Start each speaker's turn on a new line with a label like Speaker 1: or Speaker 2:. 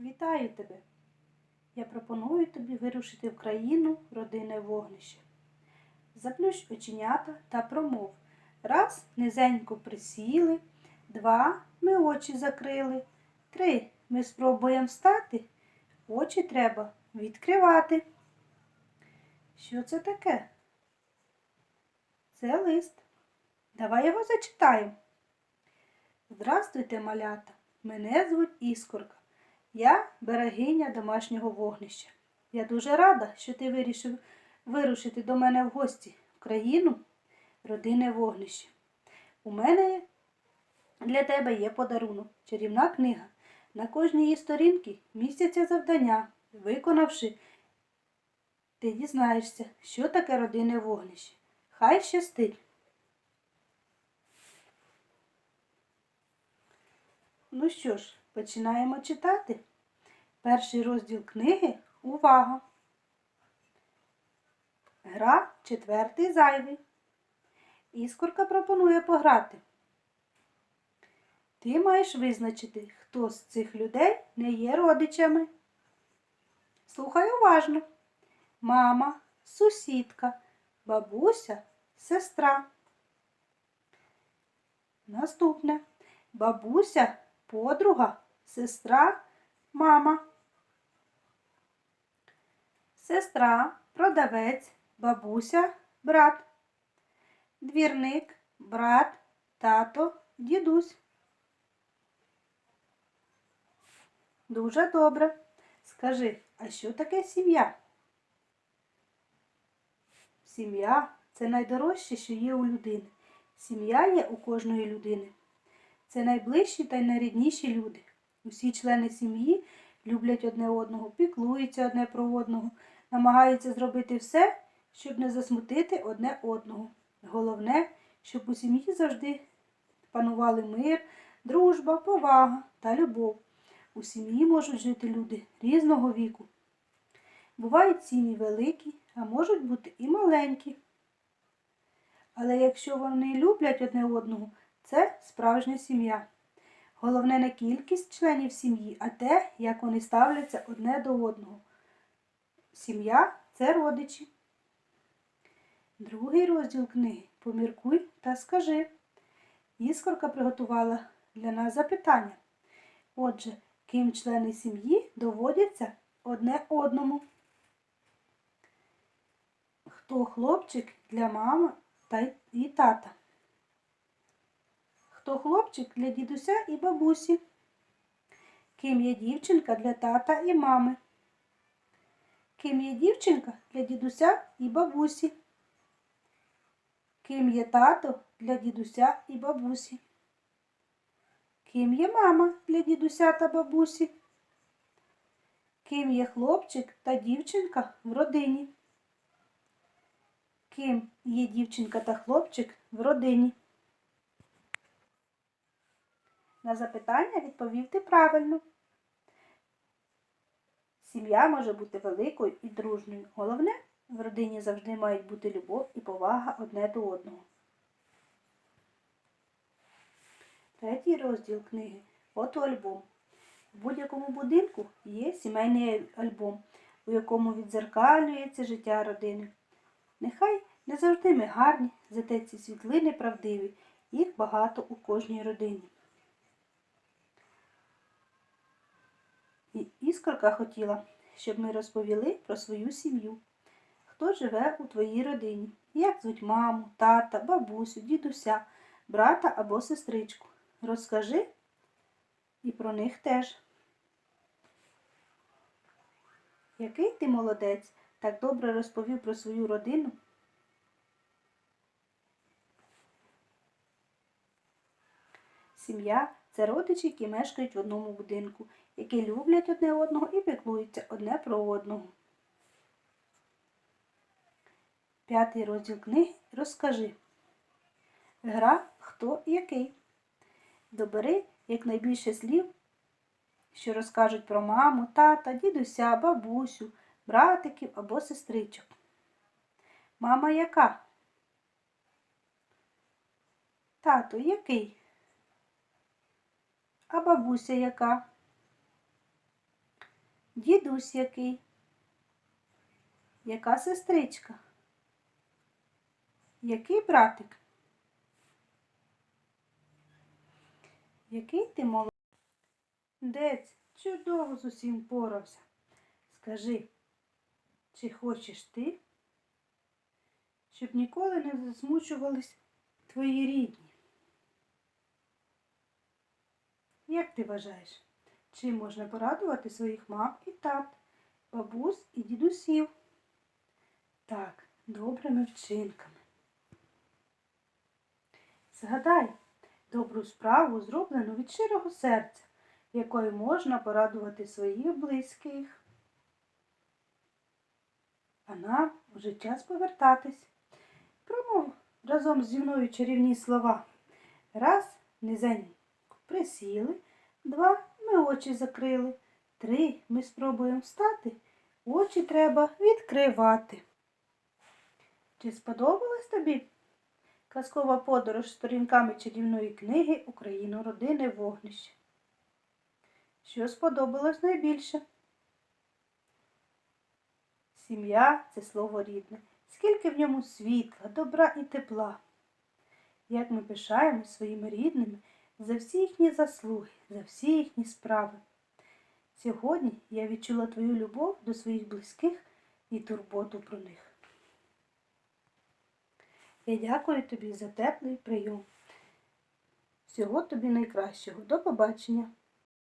Speaker 1: Вітаю тебе! Я пропоную тобі вирушити в країну родинне вогнище. Заплющ оченята та промов. Раз, низенько присіли, два, ми очі закрили, три, ми спробуємо встати, очі треба відкривати. Що це таке? Це лист. Давай його зачитаємо. Здравствуйте, малята! Мене звуть Іскорка. Я берегиня домашнього вогнища. Я дуже рада, що ти вирішив вирушити до мене в гості в країну родинне вогнище. У мене для тебе є подарунок, чарівна книга. На кожній її сторінці містяться завдання. Виконавши, ти дізнаєшся, що таке родинне вогнище. Хай щастить! Ну що ж, починаємо читати. Перший розділ книги Увага! Гра четвертий зайвий. Іскорка пропонує пограти. Ти маєш визначити, хто з цих людей не є родичами. Слухай уважно. Мама, сусідка, бабуся, сестра. Наступне. Бабуся, подруга, сестра, мама. Сестра, продавець, бабуся, брат. Двірник, брат, тато, дідусь. Дуже добре. Скажи, а що таке сім'я? Сім'я це найдорожче, що є у людини. Сім'я є у кожної людини. Це найближчі та найрідніші люди. Усі члени сім'ї люблять одне одного, піклуються одне про одного, намагаються зробити все, щоб не засмутити одне одного. Головне, щоб у сім'ї завжди панували мир, дружба, повага та любов. У сім'ї можуть жити люди різного віку. Бувають сім'ї великі, а можуть бути і маленькі. Але якщо вони люблять одне одного, це справжня сім'я. Головне не кількість членів сім'ї, а те, як вони ставляться одне до одного. Сім'я це родичі. Другий розділ книги Поміркуй та скажи. Іскорка приготувала для нас запитання. Отже, ким члени сім'ї доводяться одне одному? Хто хлопчик для мами та і тата? Хто хлопчик для дідуся і бабусі? Ким є дівчинка для тата і мами? Ким є дівчинка для дідуся і бабусі? Ким є тато для дідуся і бабусі? Ким є мама для дідуся та бабусі? Ким є хлопчик та дівчинка в родині? Ким є дівчинка та хлопчик в родині? На запитання відповів ти правильно. Сім'я може бути великою і дружньою. Головне, в родині завжди мають бути любов і повага одне до одного. Третій розділ книги фотоальбом. В будь-якому будинку є сімейний альбом, у якому відзеркалюється життя родини. Нехай не завжди ми гарні, зате ці світлини правдиві, їх багато у кожній родині. Іскорка хотіла, щоб ми розповіли про свою сім'ю. Хто живе у твоїй родині? Як звуть маму, тата, бабусю, дідуся, брата або сестричку? Розкажи і про них теж. Який ти молодець, так добре розповів про свою родину? Сім'я це родичі, які мешкають в одному будинку, які люблять одне одного і піклуються одне про одного. П'ятий розділ книги розкажи. Гра хто який. Добери якнайбільше слів, що розкажуть про маму, тата, дідуся, бабусю, братиків або сестричок. Мама яка? Тато який? А бабуся яка? Дідусь який? Яка сестричка? Який братик? Який ти молодець? Дець, чудово з усім порався. Скажи, чи хочеш ти, щоб ніколи не засмучувались твої рідні? Як ти вважаєш, чим можна порадувати своїх мам і тат, бабусь і дідусів? Так, добрими вчинками. Згадай добру справу, зроблену від щирого серця, якою можна порадувати своїх близьких. А нам уже час повертатись. Промов разом зі мною чарівні слова. Раз, низенько присіли, два, ми очі закрили, три, ми спробуємо встати, очі треба відкривати. Чи сподобалась тобі казкова подорож сторінками чарівної книги Україну родини вогнище? Що сподобалось найбільше? Сім'я це слово рідне, скільки в ньому світла, добра і тепла. Як ми пишаємось своїми рідними за всі їхні заслуги, за всі їхні справи. Сьогодні я відчула твою любов до своїх близьких і турботу про них. Я дякую тобі за теплий прийом. Всього тобі найкращого. До побачення!